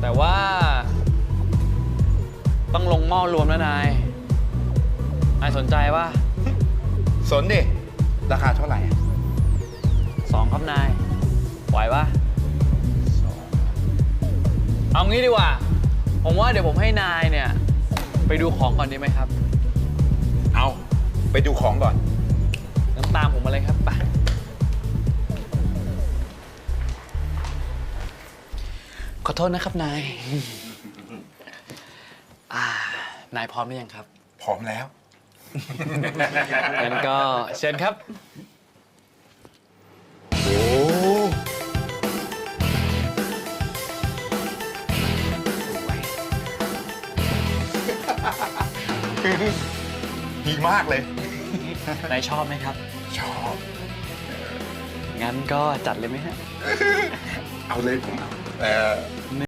แต่ว่า ต้องลงหม้อรวมแล้วนาย นายสนใจว่าสนดิ ราคาเท่าไหร่อะสองครับนายไหวปะเอางี้ดีกว่า ผมว่าเดี๋ยวผมให้นายเนี่ย ไปดูของก่อนดีไหมครับ เอา ไปดูของก่อนงั้นตามผมมาเลยครับไป ขอโทษนะครับนาย อ่านายพร้อมหรือยังครับ พร้อมแล้ว งั้นก็เชิญครับ โอ้ดีมากเลย นายชอบไหมครับ ชอบ งั้นก็จัดเลยไหมฮะ เอาเลยผมเอา เอ่อ